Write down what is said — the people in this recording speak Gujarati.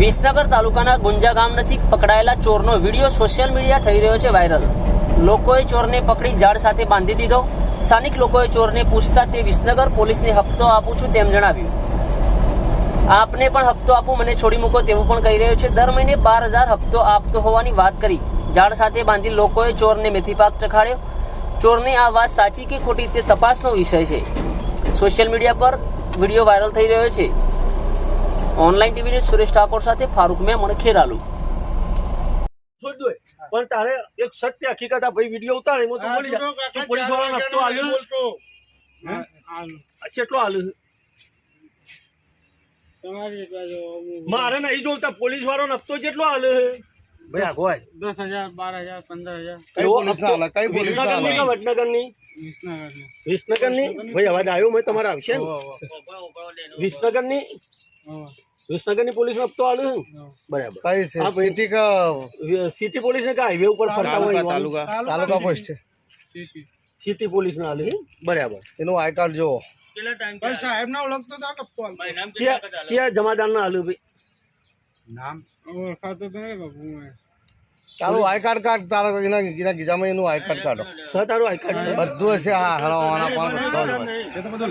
વિસનગર તાલુકાના ગુંજા ગામ નજીક પકડાયેલા ચોરનો વીડિયો સોશિયલ મીડિયા થઈ રહ્યો છે વાયરલ. લોકોએ ચોરને પકડી ઝાડ સાથે બાંધી દીધો. સ્થાનિક લોકોએ ચોરને પૂછતા તે વિસનગર પોલીસને હપ્તો આપું છું તેમ જણાવ્યું. આપને પણ હપ્તો આપું, મને છોડી મૂકો તેવું પણ કહી રહ્યો છે. દર મહિને બાર હજાર હપ્તો આપતો હોવાની વાત કરી. ઝાડ સાથે બાંધી લોકોએ ચોરને મેથી પાક ચખાડ્યો. ચોરની આ વાત સાચી કે ખોટી તે તપાસનો વિષય છે. સોશિયલ મીડિયા પર વીડિયો વાયરલ થઈ રહ્યો છે. Online TV news Suresh Thakor સાથે ફારૂક મેમણ ખેરાલુ. છોડ પણ તારે એક સત્ય હકીકત આ ભાઈ વીડિયો ઉતારે એમાં તું બોલી જા તું પોલીસવાળા નતો આલ્યો કેટલો આલ્યો મારે નહીં જોતા પોલીસ વાળો હપ્તો કેટલો આલ્યો છે? ભાઈ આગો આય. દસ હજાર બાર હજાર પંદર હજાર. કઈ પોલીસ ના કઈ પોલીસ? વિસનગરની ભાઈ અવાજ આવ્યો? મેં તમારે આવશે ને? વિસનગરની પોલીસ હપ્તો આલ્યો છે બરાબર. કઈ છે? સિટી કા સિટી પોલીસ ને કે હાઈવે ઉપર ફરતા હોય તાલુકા. તાલુકા પોસ્ટ છે? સિટી. પોલીસ ને આલ્યો બરાબર. એનું આઈ કાર્ડ જો સાહેબ ના ઓળખતો તો કપતો ચિયા ચિયા જમાદાર ના આલ્યો ભાઈ. નામ? ઓળખાતો તો નહીં બાપુ મેં તારું આઈ કાર્ડ કાઢ તારા એના એના ગીજામાં એનું આઈ કાર્ડ કાઢો. સર તારું આઈ કાર્ડ છે? બધું હશે હા હરાવવાના પણ બધું